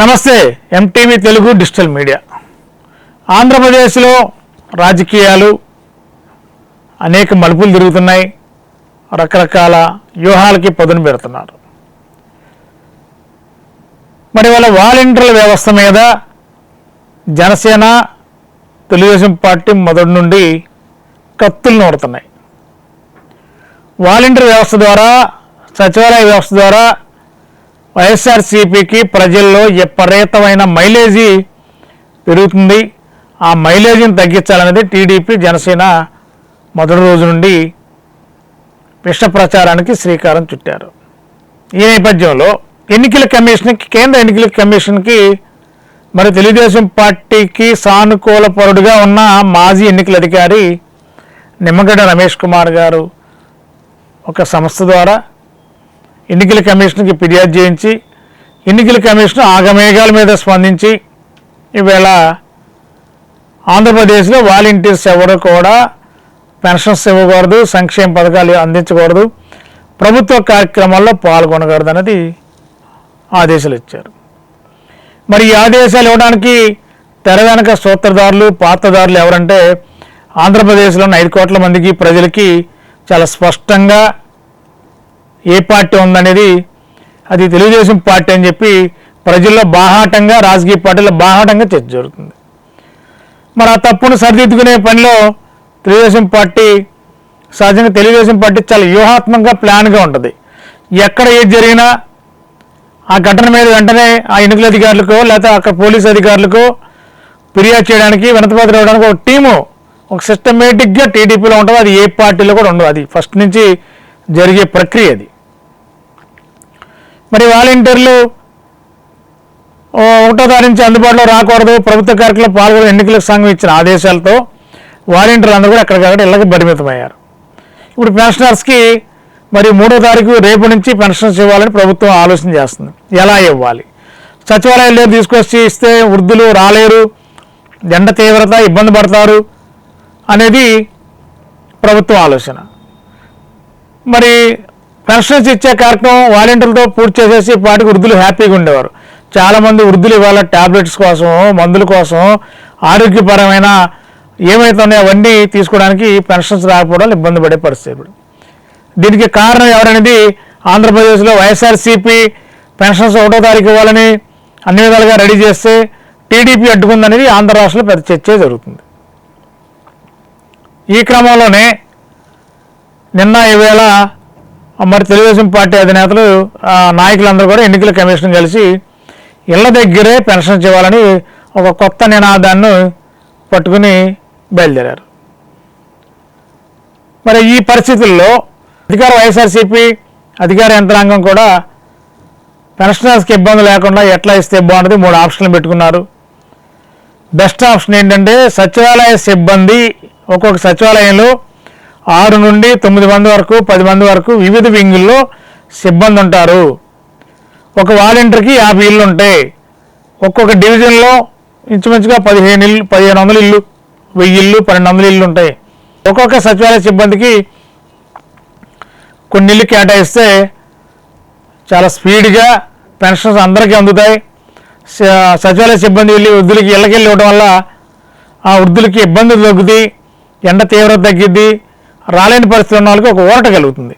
నమస్తే MTV Telugu digital media. ఆంధ్రప్రదేశ్లో రాజకీయాలు అనేక మలుపులు తిరుగుతున్నాయి. రకరకాల వ్యూహాలకి పదును పెడుతున్నారు. మరి వాళ్ళ వాలంటీర్ల వ్యవస్థ మీద జనసేన తెలుగుదేశం పార్టీ మొదటి నుండి కత్తులు నూరుతున్నాయి. వాలంటీర్ వ్యవస్థ ద్వారా సచివాలయ వ్యవస్థ ద్వారా వైఎస్ఆర్సీపీకి ప్రజల్లో విపరీతమైన మైలేజీ పెరుగుతుంది. ఆ మైలేజీని తగ్గించాలనేది టీడీపీ జనసేన మొదటి రోజు నుండి విష ప్రచారానికి శ్రీకారం చుట్టారు. ఈ నేపథ్యంలో ఎన్నికల కమిషన్కి కేంద్ర ఎన్నికల కమిషన్కి మరి తెలుగుదేశం పార్టీకి సానుకూల పరుడుగా ఉన్న మాజీ ఎన్నికల అధికారి నిమ్మగడ్డ రమేష్ కుమార్ గారు ఒక సంస్థ ద్వారా ఎన్నికల కమిషన్కి ఫిర్యాదు చేయించి ఎన్నికల కమిషన్ ఆగమేఘాల మీద స్పందించి ఈవేళ ఆంధ్రప్రదేశ్లో వాలంటీర్స్ ఎవరు కూడా పెన్షన్స్ ఇవ్వకూడదు సంక్షేమ పథకాలు అందించకూడదు ప్రభుత్వ కార్యక్రమాల్లో పాల్గొనకూడదు అనేది ఆదేశాలు ఇచ్చారు. మరి ఈ ఆదేశాలు ఇవ్వడానికి తెర వెనక సూత్రధారులు పాత్రదారులు ఎవరంటే ఆంధ్రప్రదేశ్లో ఉన్న ఐదు కోట్ల మందికి ప్రజలకి చాలా స్పష్టంగా ఏ పార్టీ ఉందనేది అది తెలుగుదేశం పార్టీ అని చెప్పి ప్రజల్లో బాహాటంగా రాజకీయ పార్టీలో బాహాటంగా చర్చ జరుగుతుంది. మరి ఆ తప్పును సరిదిద్దుకునే పనిలో తెలుగుదేశం పార్టీ సహజంగా తెలుగుదేశం పార్టీ చాలా వ్యూహాత్మకంగా ప్లాన్గా ఉంటుంది. ఎక్కడ ఏది జరిగినా ఆ ఘటన మీద వెంటనే ఆ ఎన్నికల అధికారులకు లేకపోతే అక్కడ పోలీస్ అధికారులకు ఫిర్యాదు చేయడానికి వినతిపత్రం ఇవ్వడానికి ఒక టీము ఒక సిస్టమేటిక్గా టీడీపీలో ఉంటుంది. అది ఏ పార్టీలో కూడా ఉండదు. అది ఫస్ట్ నుంచి జరిగే ప్రక్రియ అది. మరి వాలంటీర్లు ఒకటో తారీఖు నుంచి అందుబాటులో రాకూడదు. ప్రభుత్వ కార్యక్రమంలో పాల్గొనే ఎన్నికల సంఘం ఇచ్చిన ఆదేశాలతో వాలంటీర్లు అందరూ కూడా అక్కడికక్కడ ఇళ్ళకి పరిమితమయ్యారు ఇప్పుడు పెన్షనర్స్కి మరి మూడో తారీఖు రేపు నుంచి పెన్షన్స్ ఇవ్వాలని ప్రభుత్వం ఆలోచన చేస్తుంది. ఎలా ఇవ్వాలి? సచివాలయాలు తీసుకొచ్చి ఇస్తే వృద్ధులు రాలేరు ఎండ తీవ్రత ఇబ్బంది పడతారు అనేది ప్రభుత్వం ఆలోచన. మరి పెన్షన్స్ ఇచ్చే కార్యక్రమం వాలంటీర్లతో పూర్తి చేసేసి పాటికి వృద్ధులు హ్యాపీగా ఉండేవారు. చాలామంది వృద్ధులు ఇవాళ ట్యాబ్లెట్స్ కోసం మందుల కోసం ఆరోగ్యపరమైన ఏమైతున్నాయో అవన్నీ తీసుకోవడానికి పెన్షన్స్ రాకపోవడం ఇబ్బంది పడే పరిస్థితి ఇప్పుడు. దీనికి కారణం ఎవరనేది ఆంధ్రప్రదేశ్లో వైఎస్ఆర్సీపీ పెన్షన్స్ ఒకటో తారీఖు ఇవ్వాలని అన్ని విధాలుగా రెడీ చేస్తే టీడీపీ అడ్డుకుందనేది ఆంధ్ర రాష్ట్రంలో పెద్ద చర్చ జరుగుతుంది. ఈ క్రమంలోనే నిన్న ఈవేళ మరి తెలుగుదేశం పార్టీ అధినేతలు ఆ, నాయకులందరూ కూడా ఎన్నికల కమిషన్ కలిసి ఇళ్ళ దగ్గరే పెన్షన్ ఇవ్వాలని ఒక కొత్త నినాదాన్ని పట్టుకుని బయలుదేరారు. మరి ఈ పరిస్థితుల్లో అధికార వైఎస్ఆర్సీపీ అధికార యంత్రాంగం కూడా పెన్షనర్స్కి ఇబ్బంది లేకుండా ఎట్లా ఇస్తే బాగుంటుంది మూడు ఆప్షన్లు పెట్టుకున్నారు. బెస్ట్ ఆప్షన్ ఏంటంటే సచివాలయ సిబ్బంది ఒక్కొక్క సచివాలయంలో ఆరు నుండి తొమ్మిది మంది వరకు పది మంది వరకు వివిధ వింగుల్లో సిబ్బంది ఉంటారు ఒక వాలంటీర్కి యాభై ఇళ్ళు ఉంటాయి ఒక్కొక్క డివిజన్లో ఇంచుమించుగా పదిహేను ఇల్లు పదిహేను వందల ఇల్లు వెయ్యి ఇల్లు పన్నెండు వందల ఇల్లు ఉంటాయి. ఒక్కొక్క సచివాలయ సిబ్బందికి కొన్ని ఇల్లు కేటాయిస్తే చాలా స్పీడ్గా పెన్షన్స్ అందరికీ అందుతాయి. స- సచివాలయ సిబ్బంది వెళ్ళి వృద్ధులకి ఇళ్ళకి వెళ్ళి ఇవ్వడం వల్ల ఆ వృద్ధులకి ఇబ్బంది తగ్గుద్ది ఎండ తీవ్రత తగ్గిద్ది రాలేని పరిస్థితి ఉన్న వాళ్ళకి ఒక ఊరట కలుగుతుంది.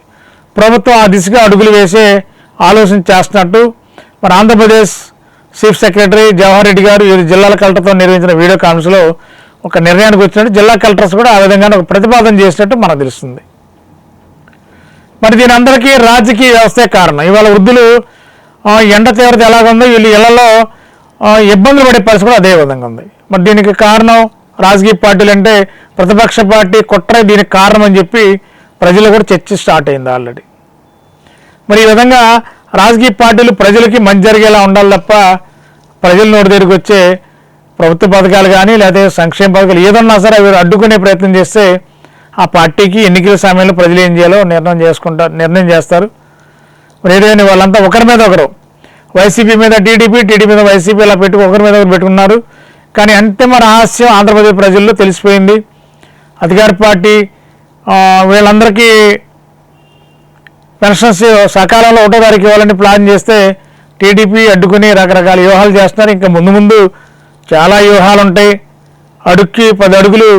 ప్రభుత్వం ఆ దిశగా అడుగులు వేసే ఆలోచన చేస్తున్నట్టు మన ఆంధ్రప్రదేశ్ చీఫ్ సెక్రటరీ జవహర్ రెడ్డి గారు వివిధ జిల్లాల కలెక్టర్తో నిర్వహించిన వీడియో కాన్ఫరెన్స్లో ఒక నిర్ణయానికి వచ్చినట్టు జిల్లా కలెక్టర్స్ కూడా ఆ విధంగా ఒక ప్రతిపాదన చేసినట్టు మనకు తెలుస్తుంది. మరి దీని అందరికీ రాజకీయ వ్యవస్థే కారణం. ఇవాళ వృద్ధులు ఎండ తీవ్రత ఎలాగుందో వీళ్ళు ఇళ్ళలో ఇబ్బందులు పడే పరిస్థితి కూడా అదే విధంగా ఉంది. మరి దీనికి కారణం రాజకీయ పార్టీలు అంటే ప్రతిపక్ష పార్టీ కుట్ర దీనికి కారణం అని చెప్పి ప్రజలు కూడా చర్చ స్టార్ట్ అయింది ఆల్రెడీ. మరి ఈ విధంగా రాజకీయ పార్టీలు ప్రజలకి మంచి జరిగేలా ఉండాలి తప్ప ప్రజల నోటి దగ్గరికి వచ్చే ప్రభుత్వ పథకాలు కానీ లేదా సంక్షేమ పథకాలు ఏదన్నా సరే అవి అడ్డుకునే ప్రయత్నం చేస్తే ఆ పార్టీకి ఎన్నికల సమయంలో ప్రజలు ఏం చేయాలో నిర్ణయం చేసుకుంటారు నిర్ణయం చేస్తారు. మరి ఏదైనా వాళ్ళంతా ఒకరి మీద ఒకరు. వైసీపీ మీద టీడీపీ టీడీపీ మీద వైసీపీ ఇలా పెట్టుకు ఒకరి మీద ఒకరు పెట్టుకున్నారు. కానీ అంతిమ రహస్యం ఆంధ్రప్రదేశ్ ప్రజల్లో తెలిసిపోయింది. అధికార పార్టీ వీళ్ళందరికీ పెన్షన్స్ సకాలంలో ఒకటో తారీఖు ఇవ్వాలని ప్లాన్ చేస్తే టీడీపీ అడ్డుకుని రకరకాల వ్యూహాలు చేస్తున్నారు. ఇంకా ముందు ముందు చాలా వ్యూహాలు ఉంటాయి. అడుక్కి పది అడుగులు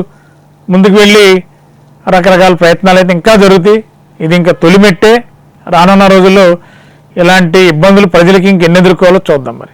ముందుకు వెళ్ళి రకరకాల ప్రయత్నాలు అయితే ఇంకా జరుగుతాయి. ఇది ఇంకా తొలిమెట్టే. రానున్న రోజుల్లో ఇలాంటి ఇబ్బందులు ప్రజలకి ఇంకెన్ని ఎదుర్కోవాలో చూద్దాం మరి.